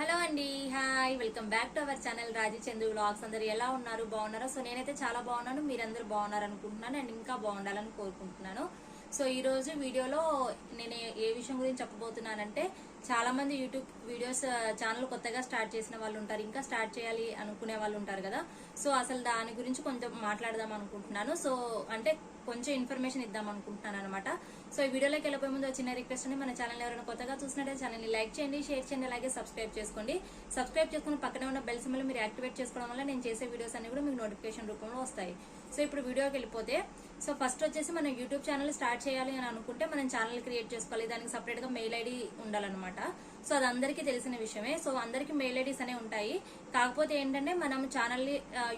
Hello అండి hi. Welcome back to our channel Raji Chandru vlogs. అందరు ఎలా ఉన్నారు? బాగున్నారా? సో నేనైతే చాలా బాగున్నాను. మీరందరూ బాగున్నారు అనుకుంటున్నాను అండ్ ఇంకా బాగుండాలని కోరుకుంటున్నాను. సో ఈరోజు వీడియోలో నేను ఏ- ఏ విషయం గురించి చెప్పబోతున్నానంటే చాలా మంది యూట్యూబ్ వీడియోస్ ఛానల్ కొత్తగా స్టార్ట్ చేసిన వాళ్ళు ఉంటారు. ఇంకా స్టార్ట్ చేయాలి అనుకునే వాళ్ళు ఉంటారు కదా. సో అసలు దాని గురించి కొంచెం మాట్లాడదాం అనుకుంటున్నాను. సో అంటే కొంచెం ఇన్ఫర్మేషన్ ఇద్దాం అనుకుంటున్నాను అనమాట సో ఈ వీడియోలోకి వెళ్ళిపోయే ముందు చిన్న రిక్వెస్ట్ అండి మన ఛానల్ ఎవరైనా కొత్తగా చూసినట్టే ఛానల్ని లైక్ చేయండి షేర్ చేయండి అలాగే సబ్స్క్రైబ్ చేసుకోండి. సబ్స్క్రైబ్ చేసుకుని పక్కనే ఉన్న బెల్ మళ్ళీ మీరు యాక్టివేట్ చేసుకోవడం వల్ల నేను చేసే వీడియోస్ అన్ని కూడా మీకు నోటిఫికేషన్ రూపంలో వస్తాయి. సో ఇప్పుడు వీడియోకి వెళ్ళిపోతే సో ఫస్ట్ వచ్చేసి మనం యూట్యూబ్ ఛానల్ స్టార్ట్ చేయాలి అని అనుకుంటే మనం ఛానల్ క్రియేట్ చేసుకోవాలి. దానికి సపరేట్గా మెయిల్ ఐడి ఉండాలన్నమాట. సో అది అందరికీ తెలిసిన విషయమే. సో అందరికీ మెయిల్ ఐడీస్ అనే ఉంటాయి. కాకపోతే ఏంటంటే మనం ఛానల్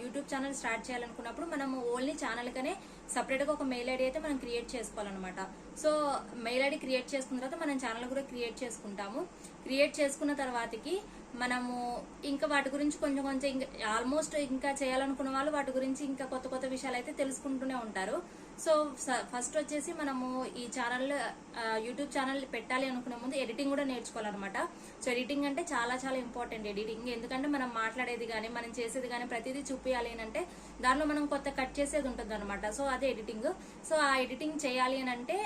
యూట్యూబ్ ఛానల్ స్టార్ట్ చేయాలనుకున్నప్పుడు మనం ఓన్లీ ఛానల్ కనే సపరేట్గా ఒక మెయిల్ ఐడి అయితే మనం క్రియేట్ చేసుకోవాలన్నమాట. సో మెయిల్ ఐడి క్రియేట్ చేసుకున్న తర్వాత మనం ఛానల్ కూడా క్రియేట్ చేసుకుంటాము. క్రియేట్ చేసుకున్న తర్వాతకి మనము ఇంకా వాటి గురించి కొంచెం కొంచెం ఇంకా ఆల్మోస్ట్ ఇంకా చేయాలనుకున్న వాళ్ళు వాటి గురించి ఇంకా కొత్త కొత్త విషయాలు అయితే తెలుసుకుంటూనే ఉంటారు. సో ఫస్ట్ వచ్చేసి మనము ఈ ఛానల్ యూట్యూబ్ ఛానల్ పెట్టాలి అనుకునే ముందు ఎడిటింగ్ కూడా నేర్చుకోవాలన్నమాట. సో ఎడిటింగ్ అంటే చాలా చాలా ఇంపార్టెంట్ ఎడిటింగ్ ఎందుకంటే మనం మాట్లాడేది కానీ మనం చేసేది కానీ ప్రతిదీ చూపించాలి అని అంటే దానిలో మనం కొత్త కట్ చేసేది ఉంటుంది అనమాట సో అదే ఎడిటింగ్ సో ఆ ఎడిటింగ్ చేయాలి అని అంటే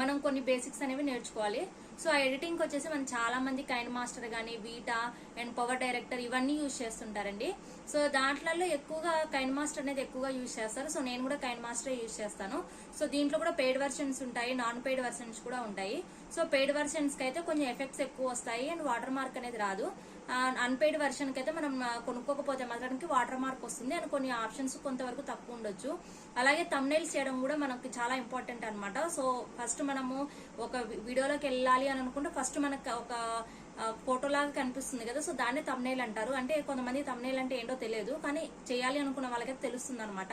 మనం కొన్ని బేసిక్స్ అనేవి నేర్చుకోవాలి. సో ఆ ఎడిటింగ్ వచ్చేసి మనం చాలా మంది కైన్ మాస్టర్ కానీ వీటా అండ్ పవర్ డైరెక్టర్ ఇవన్నీ యూజ్ చేస్తుంటారండి. సో దాంట్లలో ఎక్కువగా కైన్ మాస్టర్ అనేది ఎక్కువగా యూజ్ చేస్తారు. సో నేను కూడా కైన్ మాస్టర్ యూజ్ చేస్తాను. సో దీంట్లో కూడా పెయిడ్ వర్షన్స్ ఉంటాయి నాన్ పెయిడ్ వర్షన్స్ కూడా ఉంటాయి. సో పెయిడ్ వర్షన్స్కి అయితే కొంచెం ఎఫెక్ట్స్ ఎక్కువ వస్తాయి అండ్ వాటర్ మార్క్ అనేది రాదు. అన్పెయిడ్ వెర్షన్కి అయితే మనం కొనుక్కోకపోతే మాత్రానికి వాటర్ మార్క్ వస్తుంది. అండ్ కొన్ని ఆప్షన్స్ కొంతవరకు తక్కువ ఉండొచ్చు. అలాగే తమ్నైల్స్ చేయడం కూడా మనకి చాలా ఇంపార్టెంట్ అన్నమాట. సో ఫస్ట్ మనము ఒక వీడియోలోకి వెళ్ళాలి అని అనుకుంటే ఫస్ట్ మనకు ఒక ఫోటో లాగా కనిపిస్తుంది కదా సో దాన్నే తమ్నేల్ అంటారు. అంటే కొంతమంది తమ్నేల్ అంటే ఏంటో తెలియదు కానీ చేయాలి అనుకున్న వాళ్ళకైతే తెలుస్తుంది అనమాట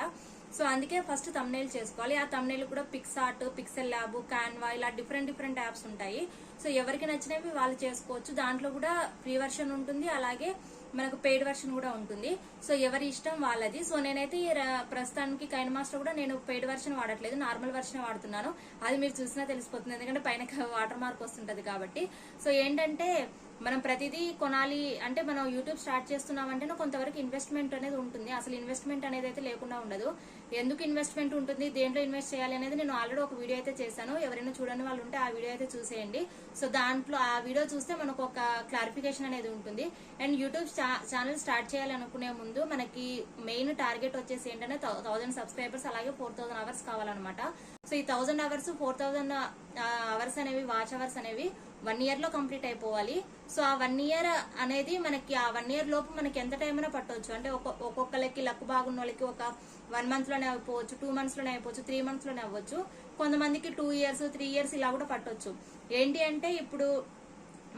సో అందుకే ఫస్ట్ తమ్నేల్ చేసుకోవాలి. ఆ తమ్నేల్ కూడా PicsArt pixel lab Canva ఇలా డిఫరెంట్ డిఫరెంట్ యాప్స్ ఉంటాయి. సో ఎవరికి నచ్చినవి వాళ్ళు చేసుకోవచ్చు. దాంట్లో కూడా ఫ్రీ వర్షన్ ఉంటుంది అలాగే మనకు పెయిడ్ వర్షన్ కూడా ఉంటుంది. సో ఎవరి ఇష్టం వాళ్ళది. సో నేనైతే ఈ ప్రస్తుతానికి కైన్ మాస్టర్ కూడా నేను పెయిడ్ వర్షన్ వాడట్లేదు. నార్మల్ వర్షన్ వాడుతున్నాను. అది మీరు చూసినా తెలిసిపోతుంది. ఎందుకంటే పైన వాటర్ మార్క్ వస్తుంటది కాబట్టి. సో ఏంటంటే మనం ప్రతిదీ కొనాలి అంటే మనం యూట్యూబ్ స్టార్ట్ చేస్తున్నామంటేనే కొంతవరకు ఇన్వెస్ట్మెంట్ అనేది ఉంటుంది. అసలు ఇన్వెస్ట్మెంట్ అనేది అయితే లేకుండా ఉండదు. ఎందుకు ఇన్వెస్ట్మెంట్ ఉంటుంది? దేంట్లో ఇన్వెస్ట్ చేయాలి అనేది నేను ఆల్రెడీ ఒక వీడియో అయితే చేశాను. ఎవరైనా చూడని వాళ్ళు ఉంటే ఆ వీడియో అయితే చూసేయండి. సో దాంట్లో ఆ వీడియో చూస్తే మనకు ఒక క్లారిఫికేషన్ అనేది ఉంటుంది. అండ్ యూట్యూబ్ ఛానల్ స్టార్ట్ చేయాలనుకునే ముందు మనకి మెయిన్ టార్గెట్ వచ్చేసి ఏంటంటే థౌసండ్ సబ్స్క్రైబర్స్ అలాగే ఫోర్ థౌసండ్ అవర్స్ కావాలన్నమాట. సో ఈ thousand hours four thousand hours అనేవి వాచ్ అవర్స్ అనేవి వన్ ఇయర్లో కంప్లీట్ అయిపోవాలి. సో ఆ వన్ ఇయర్ అనేది మనకి ఆ వన్ ఇయర్ లోపు మనకి ఎంత టైం అయినా పట్టవచ్చు. అంటే ఒక్కొక్కరికి లక్ బాగున్న వాళ్ళకి ఒక వన్ మంత్లోనే అయిపోవచ్చు టూ మంత్స్లోనే అయిపోవచ్చు త్రీ మంత్స్లోనే అవ్వచ్చు. కొంతమందికి టూ ఇయర్స్ త్రీ ఇయర్స్ ఇలా కూడా పట్టవచ్చు ఏంటి అంటే ఇప్పుడు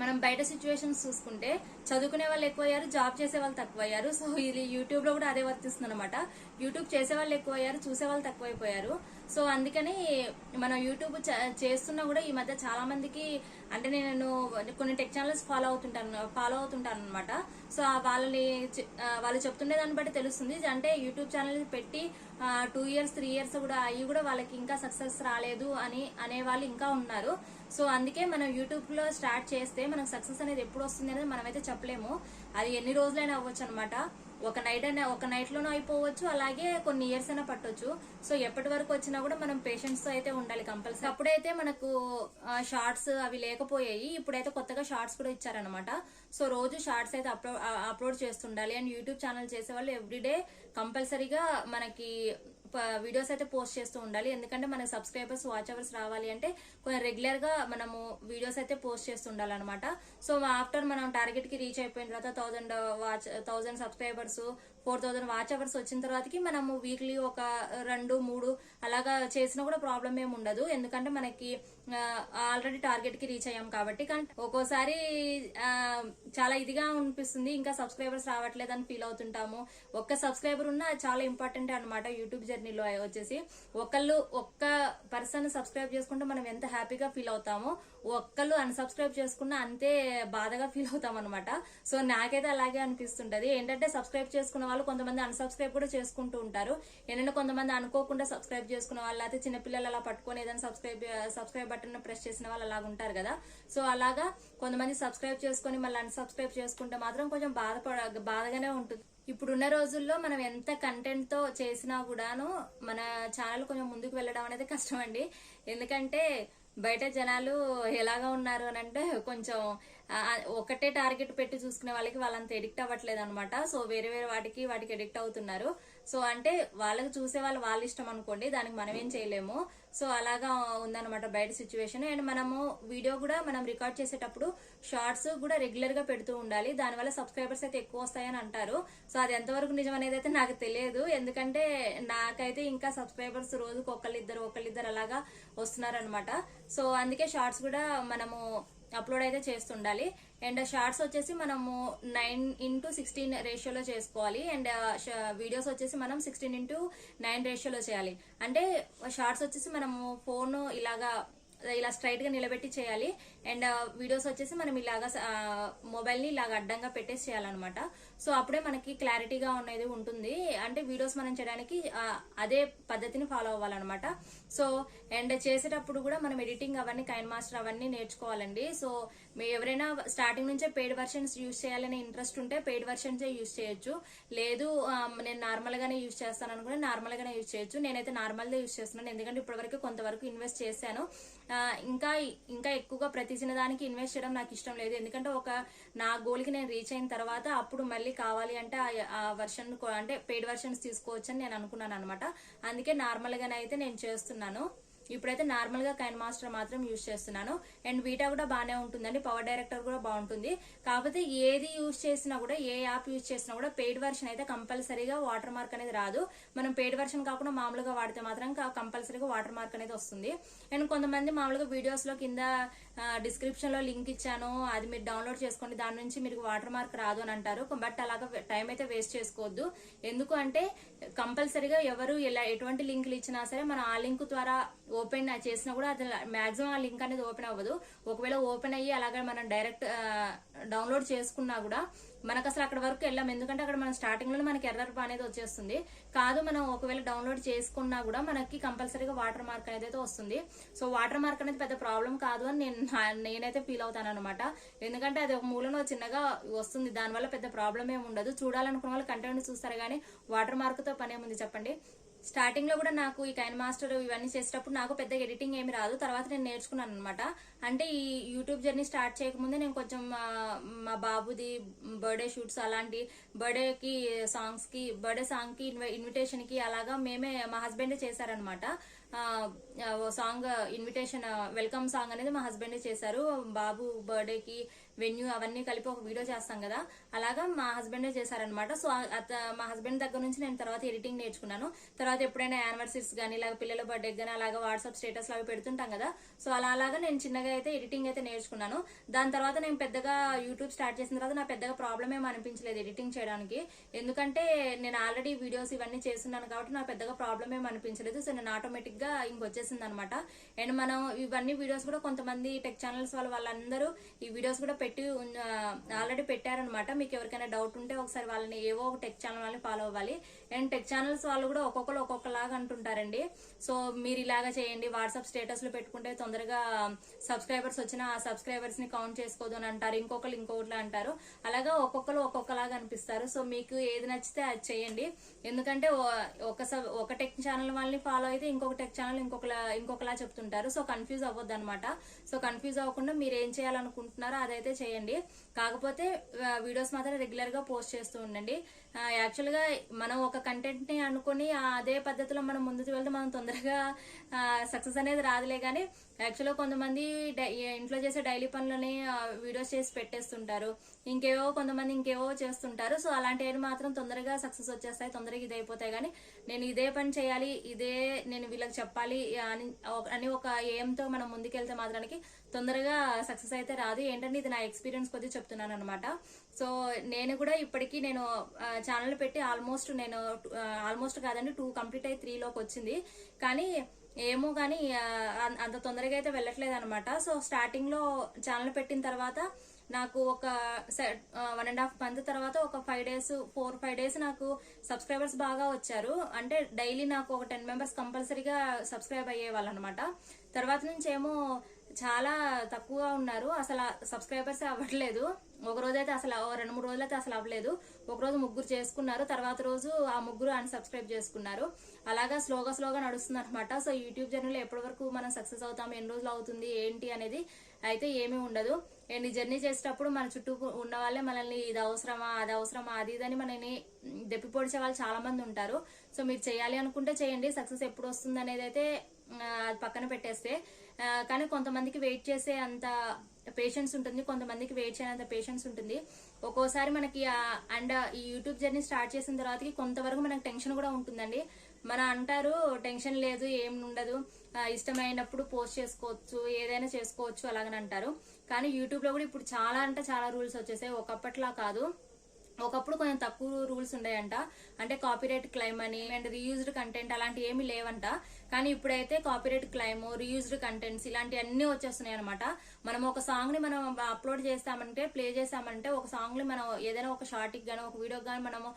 మనం బయట సిచ్యువేషన్స్ చూసుకుంటే చదువుకునే వాళ్ళు ఎక్కువ అయ్యారు జాబ్ చేసే వాళ్ళు తక్కువ అయ్యారు సో ఇది యూట్యూబ్లో కూడా అదే వర్తిస్తుంది అనమాట యూట్యూబ్ చేసే వాళ్ళు ఎక్కువ అయ్యారు చూసే వాళ్ళు తక్కువైపోయారు. సో అందుకని మనం యూట్యూబ్ చేస్తున్నా కూడా ఈ మధ్య చాలా మందికి అంటే నేను కొన్ని టెక్ ఛానల్స్ ఫాలో అవుతుంటాను ఫాలో అవుతుంటాను అనమాట సో వాళ్ళని చె- వాళ్ళు చెప్తుండే దాన్ని బట్టి తెలుస్తుంది. అంటే యూట్యూబ్ ఛానల్ పెట్టి టూ ఇయర్స్ త్రీ ఇయర్స్ కూడా అవి కూడా వాళ్ళకి ఇంకా సక్సెస్ రాలేదు అని అనే వాళ్ళు ఇంకా ఉన్నారు. సో అందుకే మనం యూట్యూబ్లో స్టార్ట్ చేస్తే మనకు సక్సెస్ అనేది ఎప్పుడు వస్తుంది అనేది మనమైతే చెప్పలేము. అది ఎన్ని రోజులైనా అవ్వచ్చు అనమాట ఒక నైట్ అయినా ఒక నైట్లోనూ అయిపోవచ్చు అలాగే కొన్ని ఇయర్స్ అయినా పట్టొచ్చు. సో ఎప్పటి వరకు వచ్చినా కూడా మనం పేషెంట్స్తో అయితే ఉండాలి కంపల్సరీ. అప్పుడైతే మనకు షార్ట్స్ అవి లేకపోయాయి. ఇప్పుడైతే కొత్తగా షార్ట్స్ కూడా ఇచ్చారనమాట సో రోజు షార్ట్స్ అయితే అప్లోడ్ అప్లోడ్ చేస్తుండాలి. అండ్ యూట్యూబ్ ఛానల్ చేసే వాళ్ళు ఎవ్రీడే కంపల్సరీగా మనకి వీడియోస్ అయితే పోస్ట్ చేస్తూ ఉండాలి. ఎందుకంటే మన సబ్స్క్రైబర్స్ వాచ్ అవర్స్ రావాలి అంటే కొంచెం రెగ్యులర్గా మనము వీడియోస్ అయితే పోస్ట్ చేస్తూ ఉండాలన్నమాట. సో ఆఫ్టర్ మనం టార్గెట్కి రీచ్ అయిపోయిన తర్వాత thousand watch thousand subscribers four thousand watch hours వచ్చిన తర్వాతకి మనము వీక్లీ ఒక రెండు మూడు అలాగా చేసినా కూడా ప్రాబ్లం ఏమి ఉండదు. ఎందుకంటే మనకి ఆల్రెడీ టార్గెట్కి రీచ్ అయ్యాం కాబట్టి. కానీ ఒక్కోసారి చాలా ఇదిగా అనిపిస్తుంది. ఇంకా సబ్స్క్రైబర్స్ రావట్లేదని ఫీల్ అవుతుంటాము. ఒక్క సబ్స్క్రైబర్ ఉన్నా చాలా ఇంపార్టెంట్ అనమాట యూట్యూబ్ జర్నీలో వచ్చేసి ఒకళ్ళు ఒక్క పర్సన్ సబ్స్క్రైబ్ చేసుకుంటే మనం ఎంత హ్యాపీగా ఫీల్ అవుతామో. ఒక్కళ్ళు అన్సబ్స్క్రైబ్ చేసుకున్నా అంతే బాధగా ఫీల్ అవుతాం అనమాట సో నాకైతే అలాగే అనిపిస్తుంటది. ఏంటంటే సబ్స్క్రైబ్ చేసుకున్న వాళ్ళు కొంతమంది అన్సబ్స్క్రైబ్ కూడా చేసుకుంటూ ఉంటారు. ఏంటంటే కొంతమంది అనుకోకుండా సబ్స్క్రైబ్ చేసుకున్న వాళ్ళు అయితే చిన్నపిల్లలు అలా పట్టుకొని ఏదైనా సబ్స్క్రైబ్ సబ్స్క్రైబ్ బటన్ ప్రెస్ చేసిన వాళ్ళు అలాగ ఉంటారు కదా. సో అలాగా కొంతమంది సబ్స్క్రైబ్ చేసుకొని మళ్ళీ అన్సబ్స్క్రైబ్ చేసుకుంటే మాత్రం కొంచెం బాధపడ బాధగానే ఉంటుంది. ఇప్పుడున్న రోజుల్లో మనం ఎంత కంటెంట్తో చేసినా కూడాను మన ఛానల్ కొంచెం ముందుకు వెళ్ళడం అనేది కష్టం అండి ఎందుకంటే బయట జనాలు ఎలాగా ఉన్నారు అని అంటే కొంచెం ఒకటే టార్గెట్ పెట్టి చూసుకునే వాళ్ళకి వాళ్ళంత ఎడిక్ట్ అవ్వట్లేదు అనమాట సో వేరే వేరే వాటికి వాటికి ఎడిక్ట్ అవుతున్నారు. సో అంటే వాళ్ళకి చూసే వాళ్ళు వాళ్ళ ఇష్టం అనుకోండి దానికి మనం ఏం చేయలేము. సో అలాగా ఉందన్నమాట బయట సిచ్యువేషన్ అండ్ మనము వీడియో కూడా మనం రికార్డ్ చేసేటప్పుడు షార్ట్స్ కూడా రెగ్యులర్గా పెడుతూ ఉండాలి. దానివల్ల సబ్స్క్రైబర్స్ అయితే ఎక్కువ వస్తాయని అంటారు. సో అది ఎంతవరకు నిజం అనేది అయితే నాకు తెలియదు. ఎందుకంటే నాకైతే ఇంకా సబ్స్క్రైబర్స్ రోజుకు ఒకళ్ళిద్దరు ఒకళ్ళిద్దరు అలాగా వస్తున్నారనమాట సో అందుకే షార్ట్స్ కూడా మనము అప్లోడ్ అయితే చేస్తుండాలి. అండ్ షార్ట్స్ వచ్చేసి మనము నైన్ ఇంటూ సిక్స్టీన్ రేషియోలో చేసుకోవాలి. అండ్ వీడియోస్ వచ్చేసి మనం సిక్స్టీన్ ఇంటూ నైన్ రేషియోలో చేయాలి. అంటే షార్ట్స్ వచ్చేసి మనము ఫోన్ ఇలాగా ఇలా స్ట్రైట్గా నిలబెట్టి చేయాలి. అండ్ వీడియోస్ uh, వచ్చేసి మనం ఇలాగా మొబైల్ని ఇలాగ అడ్డంగా పెట్టేసి చేయాలన్నమాట. సో అప్పుడే మనకి క్లారిటీగా అనేది ఉంటుంది. అంటే వీడియోస్ మనం చేయడానికి అదే పద్ధతిని ఫాలో అవ్వాలన్నమాట. సో అండ్ చేసేటప్పుడు కూడా మనం ఎడిటింగ్ అవన్నీ కైన్ మాస్టర్ అవన్నీ నేర్చుకోవాలండి. సో మీ ఎవరైనా స్టార్టింగ్ నుంచే పెయిడ్ వర్షన్స్ యూజ్ చేయాలనే ఇంట్రెస్ట్ ఉంటే పెయిడ్ వర్షన్స్ యూజ్ చేయొచ్చు. లేదు um, నేను నార్మల్ గానే యూజ్ చేస్తాను అనుకుంటే నార్మల్ గానే యూజ్ చేయొచ్చు. నేనైతే నార్మల్ దే యూజ్ చేస్తున్నాను. ఎందుకంటే ఇప్పటివరకు కొంతవరకు ఇన్వెస్ట్ చేశాను. ఇంకా ఇంకా ఎక్కువగా ప్రతి చిన్న దానికి ఇన్వెస్ట్ చేయడం నాకు ఇష్టం లేదు. ఎందుకంటే ఒక నా గోల్కి నేను రీచ్ అయిన తర్వాత అప్పుడు మళ్ళీ కావాలి అంటే ఆ- వర్షన్ అంటే పెయిడ్ వర్షన్స్ తీసుకోవచ్చని నేను అనుకున్నాను అనమాట అందుకే నార్మల్గానే అయితే నేను చేస్తున్నాను. ఇప్పుడైతే నార్మల్గా కైన్ మాస్టర్ మాత్రం యూజ్ చేస్తున్నాను. అండ్ వీటా కూడా బాగానే ఉంటుందండి. పవర్ డైరెక్టర్ కూడా బాగుంటుంది. కాకపోతే ఏది యూజ్ చేసినా కూడా ఏ యాప్ యూజ్ చేసినా కూడా పెయిడ్ వర్షన్ అయితే కంపల్సరీగా వాటర్ మార్క్ అనేది రాదు. మనం పెయిడ్ వర్షన్ కాకుండా మామూలుగా వాడితే మాత్రం కంపల్సరీగా వాటర్ మార్క్ అనేది వస్తుంది. అండ్ కొంతమంది మామూలుగా వీడియోస్లో కింద డిస్క్రిప్షన్లో లింక్ ఇచ్చాను. అది మీరు డౌన్లోడ్ చేసుకోండి. దాని నుంచి మీకు వాటర్ మార్క్ రాదు అని అంటారు. బట్ అలాగా టైం అయితే వేస్ట్ చేసుకోవద్దు. ఎందుకు అంటే కంపల్సరీగా ఎవరు ఎలా ఎటువంటి లింకులు ఇచ్చినా సరే మనం ఆ లింక్ ద్వారా ఓపెన్ చేసినా కూడా అది మాక్సిమం ఆ లింక్ అనేది ఓపెన్ అవ్వదు. ఒకవేళ ఓపెన్ అయ్యి అలాగే మనం డైరెక్ట్ డౌన్లోడ్ చేసుకున్నా కూడా మనకు అసలు అక్కడ వరకు వెళ్ళాం. ఎందుకంటే అక్కడ మనం స్టార్టింగ్లో మనకి ఎర్రర్ అనేది వచ్చేస్తుంది. కాదు మనం ఒకవేళ డౌన్లోడ్ చేసుకున్నా కూడా మనకి కంపల్సరీగా వాటర్ మార్క్ అనేది అయితే వస్తుంది. సో వాటర్ మార్క్ అనేది పెద్ద ప్రాబ్లం కాదు అని నేను నేనైతే ఫీల్ అవుతాను అనమాట ఎందుకంటే అది ఒక మూలన చిన్నగా వస్తుంది. దానివల్ల పెద్ద ప్రాబ్లం ఏమి ఉండదు. చూడాలనుకున్న వాళ్ళు కంటెంట్ చూస్తారు కానీ వాటర్ మార్క్తో పని ఏముంది చెప్పండి? స్టార్టింగ్లో కూడా నాకు ఈ కైన్ మాస్టర్ ఇవన్నీ చేసేటప్పుడు నాకు పెద్ద ఎడిటింగ్ ఏమి రాదు. తర్వాత నేను నేర్చుకున్నాను అనమాట అంటే ఈ యూట్యూబ్ జర్నీ స్టార్ట్ చేయకముందే నేను కొంచెం మా బాబుది బర్త్డే షూట్స్ అలాంటి బర్త్డే కి సాంగ్స్కి బర్త్డే సాంగ్కి ఇన్విటేషన్కి అలాగా మేమే మా హస్బెండ్ చేశారనమాట సాంగ్ ఇన్విటేషన్ వెల్కమ్ సాంగ్ అనేది మా హస్బెండ్ చేశారు. బాబు బర్త్డే కి వెన్యూ అవన్నీ కలిపి ఒక వీడియో చేస్తాం కదా. అలాగా మా హస్బెండే చేశారనమాట సో అత- మా హస్బెండ్ దగ్గర నుంచి నేను తర్వాత ఎడిటింగ్ నేర్చుకున్నాను. తర్వాత ఎప్పుడైనా యానివర్సరీస్ కానీ ఇలాగ పిల్లల బర్త్డే కానీ అలాగా వాట్సాప్ స్టేటస్ అవి పెడుతుంటాం కదా. సో అలా అలాగా నేను చిన్నగా అయితే ఎడిటింగ్ అయితే నేర్చుకున్నాను. దాని తర్వాత నేను పెద్దగా యూట్యూబ్ స్టార్ట్ చేసిన తర్వాత నా పెద్దగా ప్రాబ్లం ఏం అనిపించలేదు ఎడిటింగ్ చేయడానికి. ఎందుకంటే నేను ఆల్రెడీ వీడియోస్ ఇవన్నీ చేస్తున్నాను కాబట్టి నాకు పెద్దగా ప్రాబ్లం ఏం అనిపించలేదు. సో నేను ఆటోమేటిక్గా ఇంకొచ్చేసింది అనమాట అండ్ మనం ఇవన్నీ వీడియోస్ కూడా కొంతమంది టెక్ ఛానల్స్ వాళ్ళ వాళ్ళందరూ ఈ వీడియోస్ కూడా పెట్టి ఆల్రెడీ పెట్టారనమాట మీకు ఎవరికైనా డౌట్ ఉంటే ఒకసారి వాళ్ళని ఏవో ఒక టెక్ ఛానల్ వాళ్ళని ఫాలో అవ్వాలి. అండ్ టెక్ ఛానల్స్ వాళ్ళు కూడా ఒక్కొక్కరు ఒక్కొక్కలాగా అంటుంటారండి. సో మీరు ఇలాగా చేయండి వాట్సాప్ స్టేటస్లు పెట్టుకుంటే తొందరగా సబ్స్క్రైబర్స్ వచ్చిన ఆ సబ్స్క్రైబర్స్ని కౌంట్ చేసుకోదు అని అంటారు. ఇంకొకరు ఇంకొకటి అంటారు. అలాగా ఒక్కొక్కరు ఒక్కొక్కలాగా అనిపిస్తారు. సో మీకు ఏది నచ్చితే అది చేయండి. ఎందుకంటే ఒక సబ్- ఒక టెక్ ఛానల్ వాళ్ళని ఫాలో అయితే ఇంకొక టెక్ ఛానల్ ఇంకొకలా ఇంకొకలా చెప్తుంటారు. సో కన్ఫ్యూజ్ అవ్వద్దు అనమాట సో కన్ఫ్యూజ్ అవ్వకుండా మీరు ఏం చేయాలనుకుంటున్నారో అదైతే చేయండి. కాకపోతే వీడియోస్ మాత్రం రెగ్యులర్గా పోస్ట్ చేస్తూ ఉండండి. యాక్చువల్గా మనం ఒక కంటెంట్ని అనుకుని అదే పద్ధతిలో మనం ముందుకు వెళ్తే మనం తొందరగా సక్సెస్ అనేది రాదులే కానీ యాక్చువల్గా కొంతమంది డై- ఇంట్లో చేసే డైలీ పనులని వీడియోస్ చేసి పెట్టేస్తుంటారు. ఇంకేవో కొంతమంది ఇంకేవో చేస్తుంటారు. సో అలాంటివి మాత్రం తొందరగా సక్సెస్ వచ్చేస్తాయి తొందరగా ఇది అయిపోతాయి. కానీ నేను ఇదే పని చేయాలి ఇదే నేను వీళ్ళకి చెప్పాలి అని ఒక- అని ఒక ఏంతో మనం ముందుకెళ్తే మాత్రానికి తొందరగా సక్సెస్ అయితే రాదు. ఏంటంటే ఇది నా ఎక్స్పీరియన్స్ కొద్దీ చెప్తున్నాను అనమాట సో నేను కూడా ఇప్పటికీ నేను ఛానల్ పెట్టి ఆల్మోస్ట్ నేను ఆల్మోస్ట్ కాదండి టూ కంప్లీట్ అయ్యి త్రీలోకి వచ్చింది. కానీ ఏమో కానీ అంత తొందరగా అయితే వెళ్ళట్లేదు అనమాట సో స్టార్టింగ్లో ఛానల్ పెట్టిన తర్వాత నాకు ఒక వన్ అండ్ హాఫ్ మంత్ తర్వాత ఒక five days four five days నాకు సబ్స్క్రైబర్స్ బాగా వచ్చారు. అంటే డైలీ నాకు ఒక టెన్ మెంబర్స్ కంపల్సరీగా సబ్స్క్రైబ్ అయ్యే వాళ్ళు అనమాట తర్వాత నుంచి ఏమో చాలా తక్కువగా ఉన్నారు. అసలు సబ్స్క్రైబర్స్ అవ్వట్లేదు. ఒక రోజు అయితే అసలు ఓ రెండు మూడు రోజులు అయితే అసలు అవ్వలేదు. ఒక రోజు ముగ్గురు చేసుకున్నారు. తర్వాత రోజు ఆ ముగ్గురు అన్సబ్స్క్రైబ్ చేసుకున్నారు. అలాగా స్లోగా స్లోగా నడుస్తుంది అనమాట సో యూట్యూబ్ జర్నీలో ఎప్పటి వరకు మనం సక్సెస్ అవుతాం ఎన్ని రోజులు అవుతుంది ఏంటి అనేది అయితే ఏమీ ఉండదు. అండ్ ఈ జర్నీ చేసేటప్పుడు మన చుట్టూ ఉన్న వాళ్ళే మనల్ని ఇది అవసరమా అది అవసరమా అది ఇదని మనని దెప్పి పొడిచే వాళ్ళు చాలా మంది ఉంటారు. సో మీరు చేయాలి అనుకుంటే చేయండి. సక్సెస్ ఎప్పుడు వస్తుంది అనేది అయితే అది పక్కన పెట్టేస్తే కానీ కొంతమందికి వెయిట్ చేసే అంత పేషెన్స్ ఉంటుంది కొంతమందికి వెయిట్ చేయనంత పేషెన్స్ ఉంటుంది. ఒక్కోసారి మనకి అండ్ ఈ యూట్యూబ్ జర్నీ స్టార్ట్ చేసిన తర్వాతకి కొంతవరకు మనకి టెన్షన్ కూడా ఉంటుందండి. మన అంటారు టెన్షన్ లేదు ఏం ఉండదు ఇష్టమైనప్పుడు పోస్ట్ చేసుకోవచ్చు ఏదైనా చేసుకోవచ్చు అలాగని అంటారు. కానీ యూట్యూబ్లో కూడా ఇప్పుడు చాలా అంటే చాలా రూల్స్ వచ్చేసాయి. ఒకప్పట్లా కాదు. ఒకప్పుడు కొంచెం తక్కువ రూల్స్ ఉన్నాయంట అంటే కాపీరైట్ క్లైమ్ అని అండ్ రీయూజ్డ్ కంటెంట్ అలాంటి ఏమీ లేవంట. కానీ ఇప్పుడైతే కాపీరైట్ క్లైమ్ రీయూజ్డ్ కంటెంట్స్ ఇలాంటివన్నీ వచ్చేస్తున్నాయి అనమాట మనం ఒక సాంగ్ని మనం అప్లోడ్ చేస్తామంటే ప్లే చేసామంటే ఒక సాంగ్ని మనం ఏదైనా ఒక షార్ట్ గానీ ఒక వీడియో గానీ మనము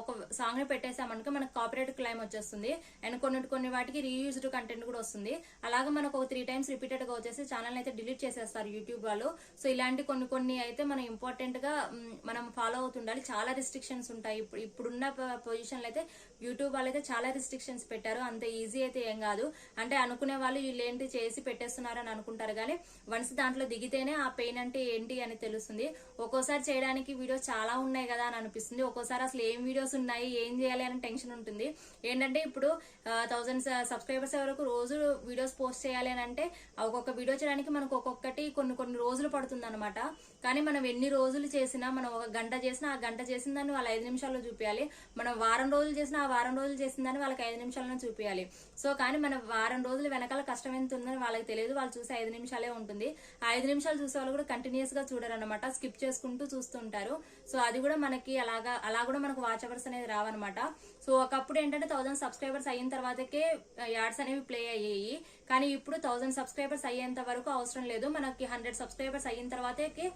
ఒక సాంగ్ని పెట్టేసామనుకో మనకు కాపీరైట్ క్లైమ్ వచ్చేస్తుంది. అండ్ కొన్ని కొన్ని వాటికి రీయూజ్డ్ కంటెంట్ కూడా వస్తుంది. అలాగే మనకు ఒక త్రీ టైమ్స్ రిపీటెడ్గా వచ్చేసి ఛానల్ అయితే డిలీట్ చేసేస్తారు యూట్యూబ్ వాళ్ళు. సో ఇలాంటి కొన్ని కొన్ని అయితే మనం ఇంపార్టెంట్గా మనం ఫాలో అవుతుండాలి. చాలా రిస్ట్రిక్షన్స్ ఉంటాయి. ఇప్పుడు ఇప్పుడున్న పొజిషన్ అయితే యూట్యూబ్ వాళ్ళు అయితే చాలా రిస్ట్రిక్షన్స్ పెట్టారు. అంత ఈజీ అయితే ఏం కాదు. అంటే అనుకునే వాళ్ళు వీళ్ళు ఏంటి చేసి పెట్టేస్తున్నారు అని అనుకుంటారు. కానీ వన్స్ దాంట్లో దిగితేనే ఆ పెయిన్ అంటే ఏంటి అని తెలుస్తుంది. ఒక్కోసారి చేయడానికి వీడియోస్ చాలా ఉన్నాయి కదా అని అనిపిస్తుంది. ఒక్కోసారి అసలు ఏం వీడియోస్ ఉన్నాయి ఏం చేయాలి అని టెన్షన్ ఉంటుంది. ఏంటంటే ఇప్పుడు థౌసండ్ సబ్స్క్రైబర్స్ వరకు రోజు వీడియోస్ పోస్ట్ చేయాలి అని అంటే ఒక్కొక్క వీడియో చేయడానికి మనకు ఒక్కొక్కటి కొన్ని కొన్ని రోజులు పడుతుంది అనమాట కానీ మనం ఎన్ని రోజులు చేసినా మనం ఒక గంట చేసినా ఆ గంట చేసిన దాన్ని వాళ్ళ ఐదు నిమిషాల్లో చూపించాలి మనం వారం రోజులు చేసినా ఆ వారం రోజులు చేసిన దాన్ని వాళ్ళకి ఐదు నిమిషాల్లో చూపించాలి సో కానీ మన వారం రోజులు వెనకాల కష్టం ఎంత ఉందని వాళ్ళకి తెలియదు. వాళ్ళు చూసే ఐదు నిమిషాలే ఉంటుంది. ఆ ఐదు నిమిషాలు చూసే వాళ్ళు కూడా కంటిన్యూస్గా చూడరు అనమాట స్కిప్ చేసుకుంటూ చూస్తుంటారు. సో అది కూడా మనకి అలాగా అలా కూడా మనకు వాచ్ అవర్స్ అనేది రావన్నమాట. సో ఒకప్పుడు ఏంటంటే థౌసండ్ సబ్స్క్రైబర్స్ అయిన తర్వాతకే యాడ్స్ అనేవి ప్లే అయ్యాయి. కానీ ఇప్పుడు థౌసండ్ సబ్స్క్రైబర్స్ అయ్యేంత వరకు అవసరం లేదు. మనకి హండ్రెడ్ సబ్స్క్రైబర్స్ అయిన తర్వాతకి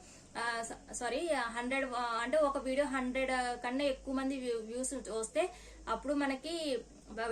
సారీ హండ్రెడ్ అంటే ఒక వీడియో హండ్రెడ్ కన్నా ఎక్కువ మంది వ్యూస్ వస్తే అప్పుడు మనకి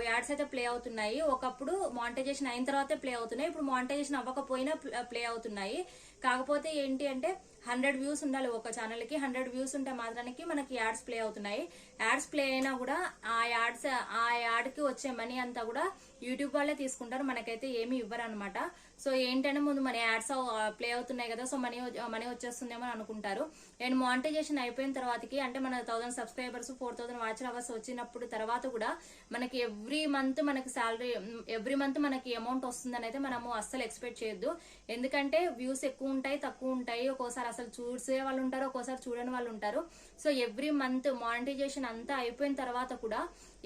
యాడ్స్ అయితే ప్లే అవుతున్నాయి. ఒకప్పుడు మానిటైజేషన్ అయిన తర్వాతే ప్లే అవుతున్నాయి. ఇప్పుడు మానిటైజేషన్ అవ్వకపోయినా ప్లే అవుతున్నాయి. కాకపోతే ఏంటి అంటే హండ్రెడ్ వ్యూస్ ఉండాలి ఒక ఛానల్కి హండ్రెడ్ వ్యూస్ ఉంటే మాత్రానికి మనకి యాడ్స్ ప్లే అవుతున్నాయి. యాడ్స్ ప్లే అయినా కూడా ఆ యాడ్స్ ఆ యాడ్కి వచ్చే మనీ అంతా కూడా యూట్యూబ్ వాళ్ళే తీసుకుంటారు మనకైతే ఏమి ఇవ్వరు అనమాట సో ఏంటంటే ముందు మన యాడ్స్ ప్లే అవుతున్నాయి కదా సో మనీ మనీ వచ్చేస్తుందేమో అని అనుకుంటారు. అండ్ మానిటైజేషన్ అయిపోయిన తర్వాతకి అంటే మన thousand subscribers four thousand watch hours వచ్చినప్పుడు తర్వాత కూడా మనకి ఎవ్రీ మంత్ మనకి శాలరీ ఎవ్రీ మంత్ మనకి అమౌంట్ వస్తుందని అయితే మనము అస్సలు ఎక్స్పెక్ట్ చేయొద్దు. ఎందుకంటే వ్యూస్ ఎక్కువ ఉంటాయి తక్కువ ఉంటాయి. ఒక్కోసారి అసలు చూసే వాళ్ళు ఉంటారు ఒక్కోసారి చూడని వాళ్ళు ఉంటారు. సో ఎవ్రీ మంత్ మానిటైజేషన్ అంతా అయిపోయిన తర్వాత కూడా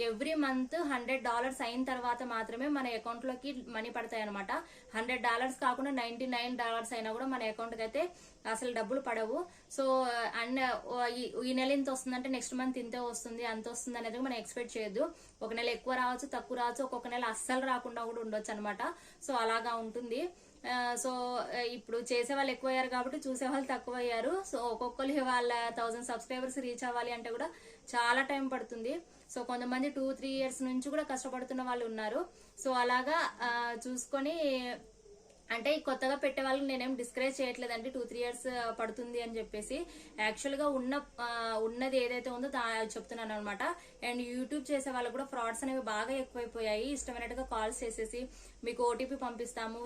ఎవ్రీ మంత్ హండ్రెడ్ డాలర్స్ అయిన తర్వాత మాత్రమే మన అకౌంట్లోకి మనీ పడతాయి అనమాట హండ్రెడ్ డాలర్స్ కాకుండా నైన్టీ నైన్ డాలర్స్ అయినా కూడా మన అకౌంట్కి అయితే అసలు డబ్బులు పడవు. సో అండ్ ఈ నెల ఇంత వస్తుందంటే నెక్స్ట్ మంత్ ఇంతే వస్తుంది అంత వస్తుంది అనేది మనం ఎక్స్పెక్ట్ చేయొద్దు. ఒక నెల ఎక్కువ రావచ్చు తక్కువ రావచ్చు ఒక్కొక్క నెల అస్సలు రాకుండా కూడా ఉండొచ్చు అనమాట సో అలాగా ఉంటుంది. సో ఇప్పుడు చేసే వాళ్ళు ఎక్కువ అయ్యారు కాబట్టి చూసే వాళ్ళు తక్కువ అయ్యారు సో ఒక్కొక్కరు వాళ్ళ థౌసండ్ సబ్స్క్రైబర్స్ రీచ్ అవ్వాలి అంటే కూడా చాలా టైం పడుతుంది. సో కొంతమంది టూ త్రీ ఇయర్స్ నుంచి కూడా కష్టపడుతున్న వాళ్ళు ఉన్నారు. సో అలాగా చూసుకొని అంటే కొత్తగా పెట్టే వాళ్ళకి నేనేం డిస్కరేజ్ చేయట్లేదండి. టూ త్రీ ఇయర్స్ పడుతుంది అని చెప్పేసి. యాక్చువల్గా ఉన్న ఉన్నది ఏదైతే ఉందో దా చెప్తున్నాను అనమాట అండ్ యూట్యూబ్ చేసే వాళ్ళకి కూడా ఫ్రాడ్స్ అనేవి బాగా ఎక్కువైపోయాయి. ఇష్టమైనట్టుగా కాల్స్ చేసేసి మీకు ఓటీపీ పంపిస్తాము.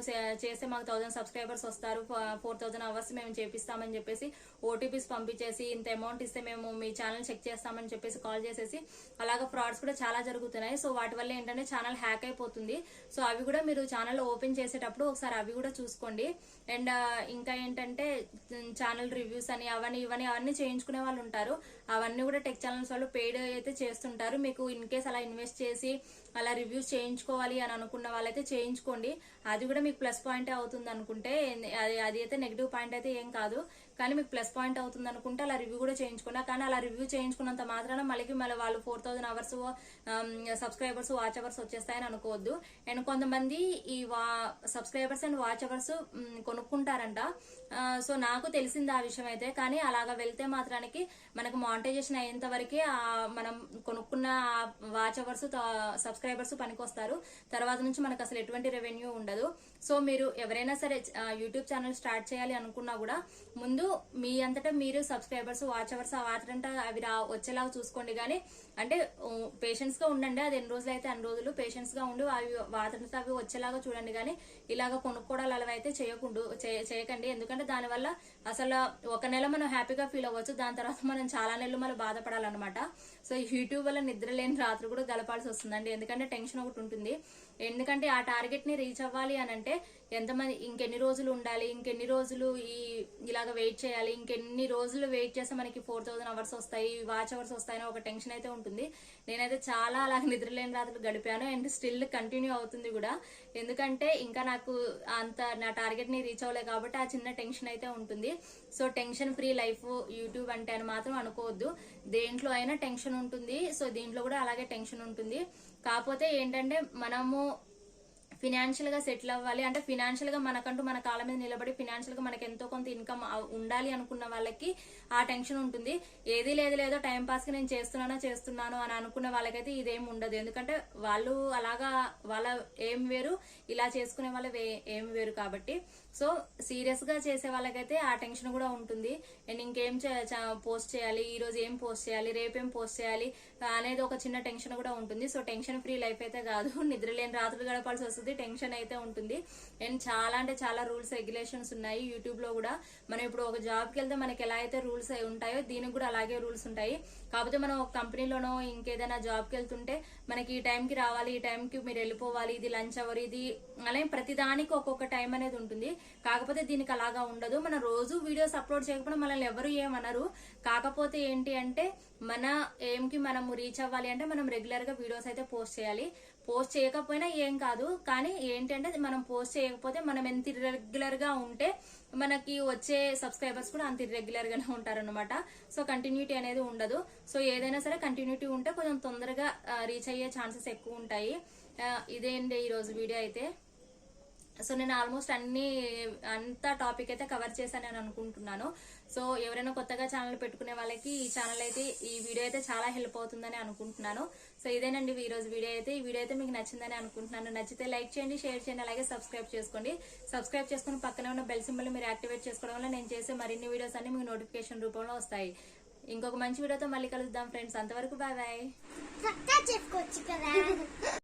చేస్తే మాకు థౌసండ్ సబ్స్క్రైబర్స్ వస్తారు. ఫోర్ థౌసండ్ అవర్స్ మేము చేపిస్తామని చెప్పేసి ఓటీపీస్ పంపించేసి ఇంత అమౌంట్ ఇస్తే మేము మీ ఛానల్ చెక్ చేస్తామని చెప్పేసి కాల్ చేసేసి అలాగా ఫ్రాడ్స్ కూడా చాలా జరుగుతున్నాయి. సో వాటి వల్ల ఏంటంటే ఛానల్ హ్యాక్ అయిపోతుంది. సో అవి కూడా మీరు ఛానల్ ఓపెన్ చేసేటప్పుడు ఒకసారి అవి కూడా చూసుకోండి. అండ్ ఇంకా ఏంటంటే ఛానల్ రివ్యూస్ అని అవన్నీ ఇవన్నీ అవన్నీ చేయించుకునే వాళ్ళు ఉంటారు. అవన్నీ కూడా టెక్ ఛానల్స్ వాళ్ళు పెయిడ్ అయితే చేస్తుంటారు. మీకు ఇన్ కేస్ అలా ఇన్వెస్ట్ చేసి అలా రివ్యూస్ చేయించుకోవాలి అని అనుకున్న వాళ్ళైతే చేయించుకోండి. అది కూడా మీకు ప్లస్ పాయింట్ అవుతుంది అనుకుంటే అది అది అయితే నెగిటివ్ పాయింట్ అయితే ఏం కాదు. కానీ మీకు ప్లస్ పాయింట్ అవుతుంది అనుకుంటే అలా రివ్యూ కూడా చేయించుకున్నా కానీ అలా రివ్యూ చేయించుకున్నంత మాత్రాన మళ్ళీ మళ్ళీ వాళ్ళు four thousand hours subscribers watch hours వచ్చేస్తాయని అనుకోవద్దు. అండ్ కొంతమంది ఈ వా సబ్స్క్రైబర్స్ అండ్ వాచ్ అవర్స్ కొనుక్కుంటారంట. సో నాకు తెలిసింది ఆ విషయం అయితే కానీ అలాగా వెళ్తే మాత్రానికి మనకు మానిటైజేషన్ అయ్యేంత వరకే మనం కొనుక్కున్న వాచ్ అవర్స్ సబ్స్క్రైబర్స్ పనికొస్తారు. తర్వాత నుంచి మనకు అసలు ఎటువంటి రెవెన్యూ ఉండదు. సో మీరు ఎవరైనా సరే యూట్యూబ్ ఛానల్ స్టార్ట్ చేయాలి అనుకున్నా కూడా ముందు మీ అంతటా మీరు సబ్స్క్రైబర్స్ వాచ్ అవర్స్ ఆ వాటంట అవి రా వచ్చేలాగా చూసుకోండి. కానీ అంటే పేషెన్స్గా ఉండండి. అది ఎన్ని రోజులు అయితే అన్ని రోజులు పేషెన్స్గా ఉండి అవి వాటంతా అవి వచ్చేలాగా చూడండి. కానీ ఇలాగ కొనుక్కోవడాలు అలా అయితే చేయకుండా చేయకండి. ఎందుకంటే దానివల్ల అసలు ఒక నెల మనం హ్యాపీగా ఫీల్ అవ్వచ్చు. దాని తర్వాత మనం చాలా నెలలు మనం బాధపడాలన్నమాట. సో ఈ యూట్యూబ్ వల్ల నిద్ర లేని రాత్రి కూడా గలపాల్సి వస్తుందండి. ఎందుకంటే టెన్షన్ ఒకటి ఉంటుంది. ఎందుకంటే ఆ టార్గెట్ని రీచ్ అవ్వాలి అని అంటే ఎంతమంది ఇంకెన్ని రోజులు ఉండాలి ఇంకెన్ని రోజులు ఈ ఇలాగ వెయిట్ చేయాలి ఇంకెన్ని రోజులు వెయిట్ చేస్తే మనకి ఫోర్ థౌసండ్ అవర్స్ వస్తాయి వాచ్ అవర్స్ వస్తాయని ఒక టెన్షన్ అయితే ఉంటుంది. నేనైతే చాలా అలాగ నిద్రలేని రాత్రులు గడిపాను అండ్ స్టిల్ కంటిన్యూ అవుతుంది కూడా. ఎందుకంటే ఇంకా నాకు అంత నా టార్గెట్ని రీచ్ అవ్వలేదు కాబట్టి ఆ చిన్న టెన్షన్ అయితే ఉంటుంది. So tension free life YouTube అంటే అని మాత్రం అనుకోవద్దు. దేంట్లో అయినా టెన్షన్ ఉంటుంది. సో దీంట్లో కూడా అలాగే టెన్షన్ ఉంటుంది. కాకపోతే ఏంటంటే మనము ఫినాన్షియల్గా సెటిల్ అవ్వాలి. అంటే ఫినాన్షియల్గా మనకంటూ మన కాళ్ళ మీద నిలబడి ఫినాన్షియల్గా మనకి ఎంతో కొంత ఇన్కమ్ ఉండాలి అనుకున్న వాళ్ళకి ఆ టెన్షన్ ఉంటుంది. ఏది లేదు లేదో టైం పాస్కి నేను చేస్తున్నానో చేస్తున్నాను అని అనుకున్న వాళ్ళకైతే ఇదేం ఉండదు. ఎందుకంటే వాళ్ళు అలాగా వాళ్ళ ఏం వేరు ఇలా చేసుకునే వాళ్ళ వే- ఏం వేరు కాబట్టి. సో సీరియస్గా చేసే వాళ్ళకైతే ఆ టెన్షన్ కూడా ఉంటుంది. నేను ఇంకేం పోస్ట్ చేయాలి ఈరోజు ఏం పోస్ట్ చేయాలి రేపేం పోస్ట్ చేయాలి అనేది ఒక చిన్న టెన్షన్ కూడా ఉంటుంది. సో టెన్షన్ ఫ్రీ లైఫ్ అయితే కాదు. నిద్ర లేని రాత్రులు గడపాల్సి వస్తుంది టెన్షన్ అయితే ఉంటుంది. అండ్ చాలా అంటే చాలా రూల్స్ రెగ్యులేషన్స్ ఉన్నాయి యూట్యూబ్లో కూడా. మనం ఇప్పుడు ఒక జాబ్కి వెళ్తే మనకి ఎలా అయితే రూల్స్ ఉంటాయో దీనికి కూడా అలాగే రూల్స్ ఉంటాయి. కాకపోతే మనం ఒక కంపెనీలోనో ఇంకేదైనా జాబ్కి వెళ్తుంటే మనకి ఈ టైంకి రావాలి ఈ టైంకి మీరు వెళ్ళిపోవాలి ఇది లంచ్ అవర్ ఇది అలాగే ప్రతి దానికి ఒక్కొక్క టైం అనేది ఉంటుంది. కాకపోతే దీనికి అలాగా ఉండదు. మన రోజు వీడియోస్ అప్లోడ్ చేయకపోతే మనల్ని ఎవరు ఏమనరు. కాకపోతే ఏంటి అంటే మన ఏంకి కి మనం రీచ్ అవ్వాలి అంటే మనం రెగ్యులర్గా వీడియోస్ అయితే పోస్ట్ చేయాలి. పోస్ట్ చేయకపోయినా ఏం కాదు. కానీ ఏంటంటే మనం పోస్ట్ చేయకపోతే మనం ఎంత ఇర్రెగ్యులర్గా ఉంటే మనకి వచ్చే సబ్స్క్రైబర్స్ కూడా అంత ఇర్రెగ్యులర్ గానే సో కంటిన్యూటీ అనేది ఉండదు. సో ఏదైనా సరే కంటిన్యూటీ ఉంటే కొంచెం తొందరగా రీచ్ అయ్యే ఛాన్సెస్ ఎక్కువ ఉంటాయి. ఇదేంటి ఈ రోజు వీడియో అయితే? సో నేను ఆల్మోస్ట్ అన్ని అంత టాపిక్ అయితే కవర్ చేశాను నేను అనుకుంటున్నాను. సో ఎవరైనా కొత్తగా ఛానల్ పెట్టుకునే వాళ్ళకి ఈ ఛానల్ అయితే ఈ వీడియో అయితే చాలా హెల్ప్ అవుతుందని అనుకుంటున్నాను. సో ఇదేనండి ఈ రోజు వీడియో అయితే. ఈ వీడియో అయితే మీకు నచ్చిందని అనుకుంటున్నాను. నచ్చితే లైక్ చేయండి షేర్ చేయండి అలాగే సబ్స్క్రైబ్ చేసుకోండి. సబ్స్క్రైబ్ చేసుకుని పక్కనే ఉన్న బెల్ సింబల్ మీరు యాక్టివేట్ చేసుకోవడం వల్ల నేను చేసే మరిన్ని వీడియోస్ అన్ని మీకు నోటిఫికేషన్ రూపంలో వస్తాయి. ఇంకొక మంచి వీడియోతో మళ్ళీ కలుద్దాం ఫ్రెండ్స్. అంతవరకు బాయ్ బాయ్. చెప్పుకోవచ్చు కదా.